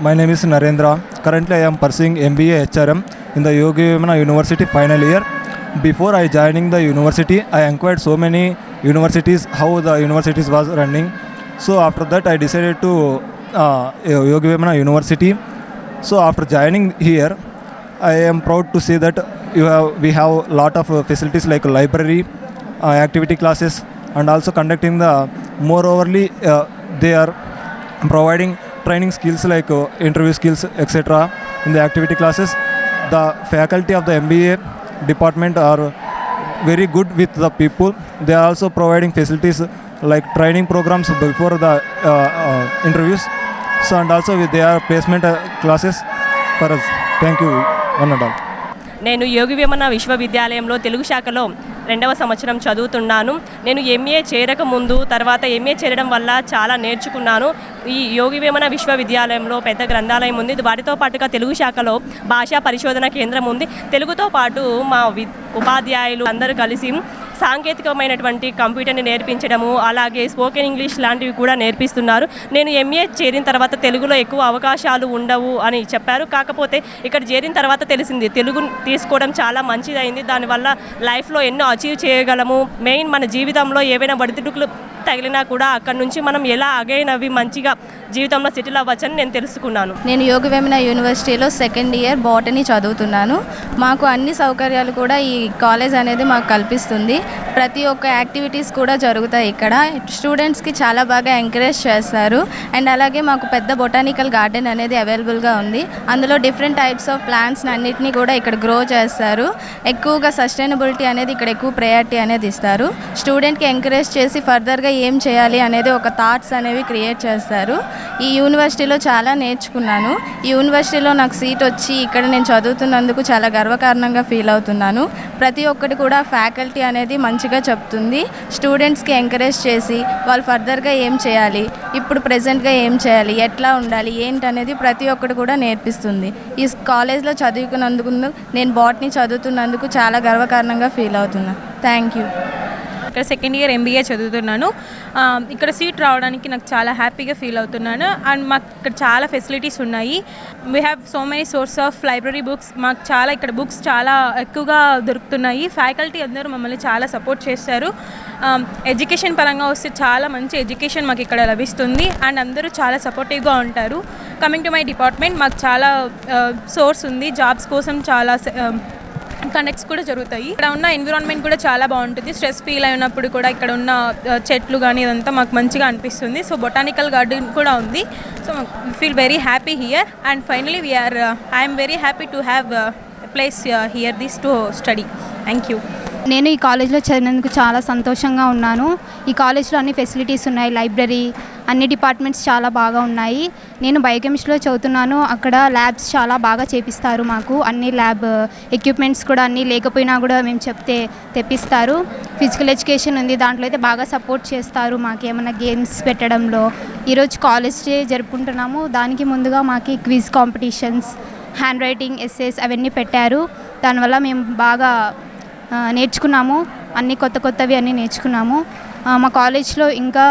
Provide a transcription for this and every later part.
my name is Narendra. Currently, I am pursuing MBA HRM in the Yogi Vimana University final year. Before I joining the university, I inquired so many universities how the universities was running. So after that, I decided to uh, Yogi Vimana University. So after joining here, I am proud to say that you have we have a lot of uh, facilities like library, uh, activity classes, and also conducting the moreoverly uh, they are providing training skills like interview skills etcetera in the activity classes the faculty of the MBA department are very good with the people they are also providing facilities like training programmes before the interviews so and also with they are placement classes for thank you one and all నేను యోగి విమన విశ్వవిద్యాలయంలో తెలుగు శాఖలో రెండవ సంవత్సరం చదువుతున్నాను. నేను MA చేరక ముందు తర్వాత ఎంఏ చేరడం వల్ల చాలా నేర్చుకున్నాను. ఈ యోగి వేమన విశ్వవిద్యాలయంలో పెద్ద గ్రంథాలయం ఉంది. వాటితో పాటుగా తెలుగు శాఖలో భాషా పరిశోధన కేంద్రం ఉంది. తెలుగుతో పాటు మా ఉపాధ్యాయులు అందరూ కలిసి సాంకేతికమైనటువంటి కంప్యూటర్ని నేర్పించడము అలాగే స్పోకెన్ ఇంగ్లీష్ లాంటివి కూడా నేర్పిస్తున్నారు. నేను ఎంఏ చేరిన తర్వాత తెలుగులో ఎక్కువ అవకాశాలు ఉండవు అని చెప్పారు. కాకపోతే ఇక్కడ చేరిన తర్వాత తెలిసింది తెలుగు తీసుకోవడం చాలా మంచిదైంది. దానివల్ల లైఫ్లో ఎన్నో అచీవ్ చేయగలము. మెయిన్ మన జీవితంలో ఏవైనా ఒడిదుడుకులు తగిలినా కూడా అక్కడ నుంచి మనం ఎలా అగైన్ అవి మంచిగా జీవితంలో సెటిల్ అవ్వచ్చని నేను తెలుసుకున్నాను. నేను యోగవేమన యూనివర్సిటీలో సెకండ్ ఇయర్ బాటనీ చదువుతున్నాను. మాకు అన్ని సౌకర్యాలు కూడా ఈ కాలేజ్ అనేది మాకు కల్పిస్తుంది. ప్రతి ఒక్క యాక్టివిటీస్ కూడా జరుగుతాయి ఇక్కడ. స్టూడెంట్స్కి చాలా బాగా ఎంకరేజ్ చేస్తారు. అండ్ అలాగే మాకు పెద్ద బొటానికల్ గార్డెన్ అనేది అవైలబుల్గా ఉంది. అందులో డిఫరెంట్ టైప్స్ ఆఫ్ ప్లాంట్స్ అన్నిటినీ కూడా ఇక్కడ గ్రో చేస్తారు. ఎక్కువగా సస్టైనబిలిటీ అనేది ఇక్కడ ఎక్కువ ప్రయారిటీ అనేది ఇస్తారు. స్టూడెంట్కి ఎంకరేజ్ చేసి ఫర్దర్గా ఏం చేయాలి అనేది ఒక థాట్స్ అనేవి క్రియేట్ చేస్తారు. ఈ యూనివర్సిటీలో చాలా నేర్చుకున్నాను. ఈ యూనివర్సిటీలో నాకు సీట్ వచ్చి ఇక్కడ నేను చదువుతున్నందుకు చాలా గర్వకారణంగా ఫీల్ అవుతున్నాను. ప్రతి ఒక్కటి కూడా ఫ్యాకల్టీ అనేది మంచిగా చెప్తుంది. స్టూడెంట్స్కి ఎంకరేజ్ చేసి వాళ్ళు ఫర్దర్గా ఏం చేయాలి ఇప్పుడు ప్రజెంట్గా ఏం చేయాలి ఎట్లా ఉండాలి ఏంటనేది ప్రతి ఒక్కటి కూడా నేర్పిస్తుంది. ఈ కాలేజ్లో చదువుకున్నందుకు నేను బాట్ని చదువుతున్నందుకు చాలా గర్వకారణంగా ఫీల్ అవుతున్నాను థ్యాంక్ యూ ఇక్కడ సెకండ్ ఇయర్ ఎంబీఏ చదువుతున్నాను. ఇక్కడ సీట్ రావడానికి నాకు చాలా హ్యాపీగా ఫీల్ అవుతున్నాను. అండ్ మాకు ఇక్కడ చాలా ఫెసిలిటీస్ ఉన్నాయి. We have so many source of library books మాకు చాలా ఇక్కడ బుక్స్ చాలా ఎక్కువగా దొరుకుతున్నాయి. ఫ్యాకల్టీ అందరూ మమ్మల్ని చాలా సపోర్ట్ చేస్తారు ఎడ్యుకేషన్ పరంగా వస్తే చాలా మంచి ఎడ్యుకేషన్ మాకు ఇక్కడ లభిస్తుంది. అండ్ అందరూ చాలా సపోర్టివ్గా ఉంటారు. కమింగ్ టు మై డిపార్ట్మెంట్ మాకు చాలా సోర్స్ ఉంది. జాబ్స్ కోసం చాలా కనెక్ట్స్ కూడా జరుగుతాయి. ఇక్కడ ఉన్న ఎన్విరాన్మెంట్ కూడా చాలా బాగుంటుంది. స్ట్రెస్ ఫీల్ అయినప్పుడు కూడా ఇక్కడ ఉన్న చెట్లు కానీ ఇదంతా మాకు మంచిగా అనిపిస్తుంది. సో బొటానికల్ గార్డెన్ కూడా ఉంది. So feel very happy here and finally we are I'm very happy to have place here this to study thank you నేను ఈ కాలేజ్లో చదివినందుకు చాలా సంతోషంగా ఉన్నాను. ఈ కాలేజ్లో అన్ని ఫెసిలిటీస్ ఉన్నాయి. లైబ్రరీ అన్ని డిపార్ట్మెంట్స్ చాలా బాగా ఉన్నాయి. నేను బయోకెమిస్ట్రీలో చదువుతున్నాను. అక్కడ ల్యాబ్స్ చాలా బాగా చేపిస్తారు మాకు. అన్ని ల్యాబ్ ఎక్విప్మెంట్స్ కూడా అన్నీ లేకపోయినా కూడా మేము చెప్తే తెప్పిస్తారు. ఫిజికల్ ఎడ్యుకేషన్ ఉంది. దాంట్లో అయితే బాగా సపోర్ట్ చేస్తారు. మాకు ఏమైనా గేమ్స్ పెట్టడంలో. ఈరోజు కాలేజ్ డే జరుపుకుంటున్నాము. దానికి ముందుగా మాకు quiz competitions hand writing essays అవన్నీ పెట్టారు. దానివల్ల మేము బాగా నేర్చుకున్నాము. అన్ని కొత్త కొత్తవి అన్నీ నేర్చుకున్నాము. మా కాలేజ్లో ఇంకా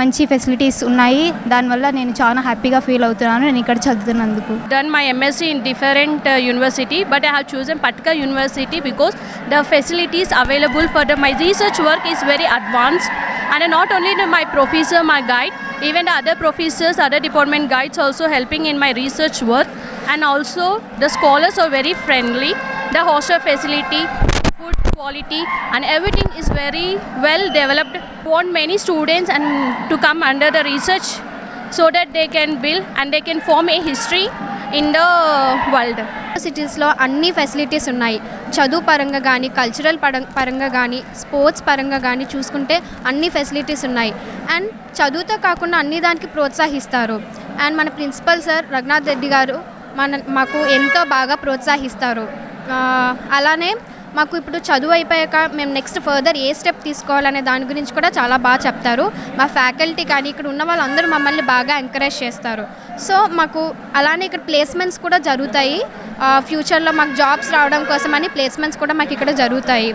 మంచి ఫెసిలిటీస్ ఉన్నాయి. దానివల్ల నేను చాలా హ్యాపీగా ఫీల్ అవుతున్నాను. నేను ఇక్కడ చదువుతున్నందుకు. Done my MSc in different university but I have choose an particular university because the facilities available for the my research work is very advanced and not only my professor my guide even other professors other department guides also helping in my research work and also the scholars are very friendly the hostel facility quality, and everything is very well developed. Want many students and to come under the research so that they can build and they can form a history in the world సిటీస్లో అన్ని facilities ఉన్నాయి. చదువు పరంగా కానీ cultural పరం పరంగా కానీ sports పరంగా కానీ చూసుకుంటే అన్ని ఫెసిలిటీస్ ఉన్నాయి. అండ్ చదువుతో కాకుండా అన్ని దానికి ప్రోత్సహిస్తారు. అండ్ మన ప్రిన్సిపల్ సార్ రఘునాథ్ రెడ్డి గారు మన మాకు ఎంతో బాగా ప్రోత్సహిస్తారు. అలానే మాకు ఇప్పుడు చదువు అయిపోయాక మేము నెక్స్ట్ ఫర్దర్ ఏ స్టెప్ తీసుకోవాలనే దాని గురించి కూడా చాలా బాగా చెప్తారు. మా ఫ్యాకల్టీ కానీ ఇక్కడ ఉన్న వాళ్ళందరూ మమ్మల్ని బాగా ఎంకరేజ్ చేస్తారు. సో మాకు అలానే ఇక్కడ ప్లేస్మెంట్స్ కూడా జరుగుతాయి. ఫ్యూచర్లో మాకు జాబ్స్ రావడం కోసం అని ప్లేస్మెంట్స్ కూడా మాకు ఇక్కడ జరుగుతాయి.